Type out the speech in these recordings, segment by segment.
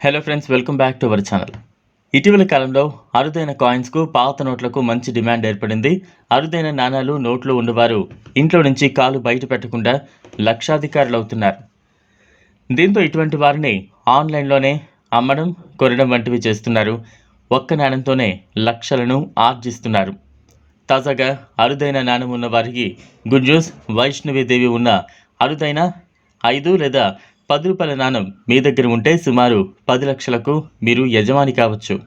Hello friends welcome back to our channel ఇటీవల కాలంలో అరుదైన కాయిన్స్కు పాత నోట్లకు మంచి డిమాండ్ ఏర్పడింది. అరుదైన నాణాలు నోట్లు ఉన్నవారు ఇంట్లో నుంచి కాలు బయట పెట్టకుండా లక్షాధికారులు అవుతున్నారు. దీంతో ఇటువంటి వారిని ఆన్లైన్లోనే అమ్మడం కొనడం వంటివి చేస్తున్నారు. ఒక్క నాణంతోనే లక్షలను ఆర్జిస్తున్నారు. తాజాగా అరుదైన నాణం ఉన్న వారికి గుడ్ న్యూస్. వైష్ణవీదేవి ఉన్న అరుదైన ఐదు లేదా పది రూపాయల నాణం మీ దగ్గర ఉంటే సుమారు పది లక్షలకు మీరు యజమాని కావచ్చు.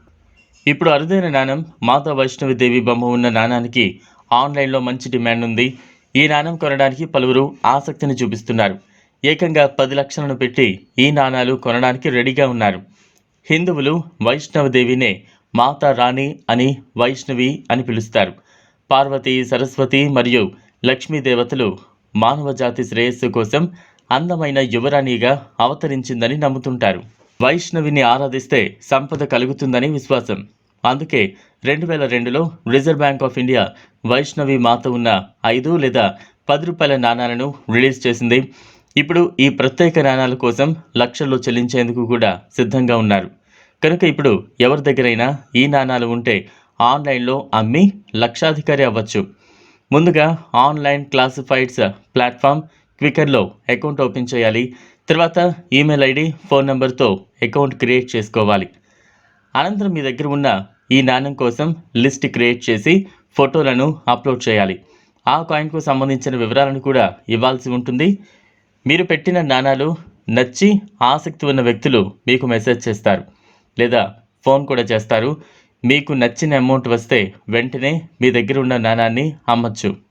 ఇప్పుడు అరుదైన నాణం మాతా వైష్ణవీదేవి బొమ్మ ఉన్న నాణానికి ఆన్లైన్లో మంచి డిమాండ్ ఉంది. ఈ నాణం కొనడానికి పలువురు ఆసక్తిని చూపిస్తున్నారు. ఏకంగా పది లక్షలను పెట్టి ఈ నాణాలు కొనడానికి రెడీగా ఉన్నారు. హిందువులు వైష్ణవదేవినే మాతా రాణి అని వైష్ణవి అని పిలుస్తారు. పార్వతి సరస్వతి మరియు లక్ష్మీ దేవతలు మానవ జాతి శ్రేయస్సు కోసం అందమైన యువరాణిగా అవతరించిందని నమ్ముతుంటారు. వైష్ణవిని ఆరాధిస్తే సంపద కలుగుతుందని విశ్వాసం. అందుకే రెండు వేల రెండులో Reserve Bank of India Vaishnavi Mata ఉన్న ఐదు లేదా పది రూపాయల నాణాలను రిలీజ్ చేసింది. ఇప్పుడు ఈ ప్రత్యేక నాణాల కోసం లక్షల్లో చెల్లించేందుకు కూడా సిద్ధంగా ఉన్నారు. కనుక ఇప్పుడు ఎవరి దగ్గరైనా ఈ నాణాలు ఉంటే ఆన్లైన్లో అమ్మి లక్షాధికారి అవ్వచ్చు. ముందుగా ఆన్లైన్ క్లాసిఫైడ్స్ ప్లాట్ఫామ్ క్వికర్లో అకౌంట్ ఓపెన్ చేయాలి. తర్వాత ఈమెయిల్ ఐడి ఫోన్ నెంబర్తో అకౌంట్ క్రియేట్ చేసుకోవాలి. అనంతరం మీ దగ్గర ఉన్న ఈ నాణ్యం కోసం లిస్ట్ క్రియేట్ చేసి ఫోటోలను అప్లోడ్ చేయాలి. ఆ కాయిన్కు సంబంధించిన వివరాలను కూడా ఇవ్వాల్సి ఉంటుంది. మీరు పెట్టిన నాణాలు నచ్చి ఆసక్తి ఉన్న వ్యక్తులు మీకు మెసేజ్ చేస్తారు లేదా ఫోన్ కూడా చేస్తారు. మీకు నచ్చిన అమౌంట్ వస్తే వెంటనే మీ దగ్గర ఉన్న నాణాన్ని అమ్మచ్చు.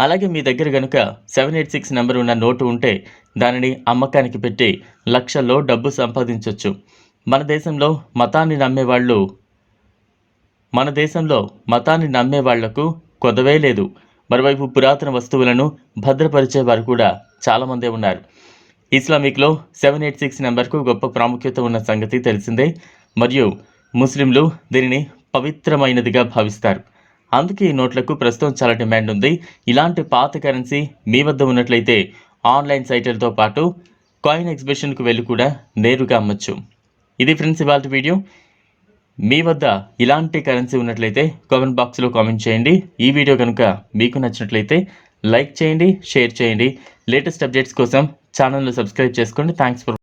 అలాగే మీ దగ్గర కనుక సెవెన్ ఎయిట్ సిక్స్ నెంబర్ ఉన్న నోటు ఉంటే దానిని అమ్మకానికి పెట్టి లక్షల్లో డబ్బు సంపాదించవచ్చు మన దేశంలో మతాన్ని నమ్మేవాళ్ళు మన దేశంలో మతాన్ని నమ్మే వాళ్ళకు కొదవే లేదు. మరోవైపు పురాతన వస్తువులను భద్రపరిచే వారు కూడా చాలామందే ఉన్నారు. ఇస్లామిక్లో సెవెన్ ఎయిట్ సిక్స్ నెంబర్కు గొప్ప ప్రాముఖ్యత ఉన్న సంగతి తెలిసిందే. మరియు ముస్లింలు దీనిని పవిత్రమైనదిగా భావిస్తారు. అందుకే ఈ నోట్లకు ప్రస్తుతం చాలా డిమాండ్ ఉంది. ఇలాంటి పాత కరెన్సీ మీ వద్ద ఉన్నట్లయితే ఆన్లైన్ సైట్లతో పాటు కాయిన్ ఎగ్జిబిషన్కు వెళ్ళి కూడా నేరుగా అమ్మచ్చు. ఇది ఫ్రెండ్స్ ఇవాళ వీడియో. మీ వద్ద ఇలాంటి కరెన్సీ ఉన్నట్లయితే కామెంట్ బాక్స్లో కామెంట్ చేయండి. ఈ వీడియో కనుక మీకు నచ్చినట్లయితే లైక్ చేయండి షేర్ చేయండి. లేటెస్ట్ అప్డేట్స్ కోసం ఛానల్ను సబ్స్క్రైబ్ చేసుకోండి. Thanks for